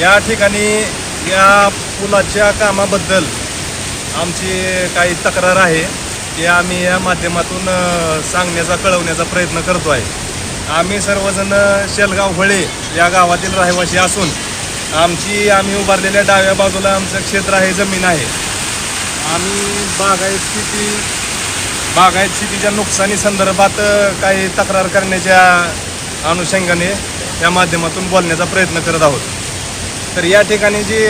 या ठिकाणी या पुलाच्या कामाबद्दल आमची काही तक्रार आहे ते आम्ही या माध्यमातून सांगण्याचा कळवण्याचा प्रयत्न करतो आहे आम्ही सर्वजण शेलगाव होळे या गावातील रहिवासी असून आमची आम्ही उभारलेल्या डाव्या बाजूला आमचं क्षेत्र आहे जमीन आहे. आम्ही बागायत शेती बागायत शेतीच्या नुकसानी संदर्भात काही तक्रार करण्याच्या अनुषंगाने या माध्यमातून बोलण्याचा प्रयत्न करत आहोत. तर या ठिकाणी जी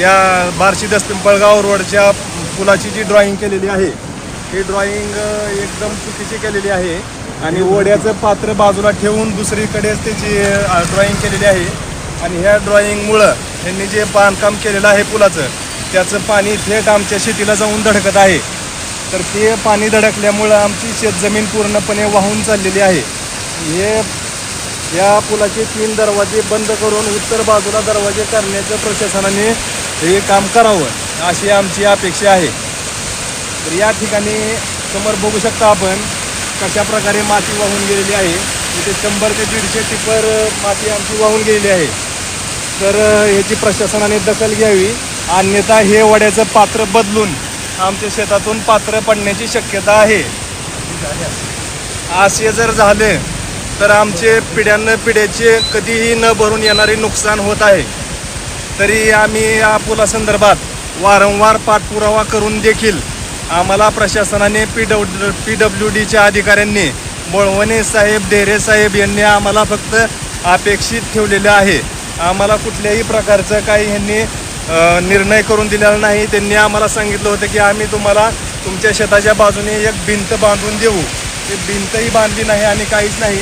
या बार्शी दसपिंपळगाव रोडच्या पुलाची जी ड्रॉइंग केलेली आहे ही ड्रॉइंग एकदम चुकीची केलेली आहे. आणि ओढ्याचं पात्र बाजूला ठेवून दुसरीकडेच त्याची ड्रॉइंग केलेली आहे. आणि ह्या ड्रॉइंगमुळं त्यांनी जे बांधकाम केलेलं आहे पुलाचं त्याचं पाणी थेट आमच्या शेतीला जाऊन धडकत आहे. तर ते पाणी धडकल्यामुळं आमची शेतजमीन पूर्णपणे वाहून चाललेली आहे. हे या पुलाचे तीन दरवाजे बंद करून उत्तर बाजूला दरवाजे करण्याचं प्रशासनाने हे काम करावं अशी आमची अपेक्षा आहे. तर या ठिकाणी समोर बघू शकता आपण कशा प्रकारे माती वाहून गेलेली आहे. इथे शंभर ते दीडशे टिपर माती आमची वाहून गेलेली आहे. तर याची प्रशासनाने दखल घ्यावी. अन्यथा हे वड्याचं पात्र बदलून आमच्या शेतातून पात्र पडण्याची शक्यता आहे. असे जर झाले तर आमचे पिढ्यानं पिढ्याचे कधीही न भरून येणारे नुकसान होत आहे. तरी आम्ही या पुलासंदर्भात वारंवार पाठपुरावा करून देखील आम्हाला प्रशासनाने पी डब्ल्यू पी डब्ल्यू डीच्या अधिकाऱ्यांनी बळवणे साहेब डेरे साहेब यांनी आम्हाला फक्त अपेक्षित ठेवलेलं आहे. आम्हाला कुठल्याही प्रकारचं काही यांनी निर्णय करून दिलेला नाही. त्यांनी आम्हाला सांगितलं होतं की आम्ही तुम्हाला तुमच्या शेताच्या बाजूने एक भिंत बांधून देऊ. ती भिंतही बांधली नाही आणि काहीच नाही.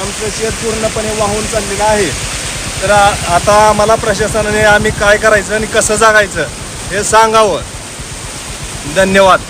आमचं शेत पूर्णपणे वाहून चाललेलं आहे. तर आता आम्हाला प्रशासनाने आम्ही काय करायचं आणि कसं जागायचं हे सांगावं. धन्यवाद.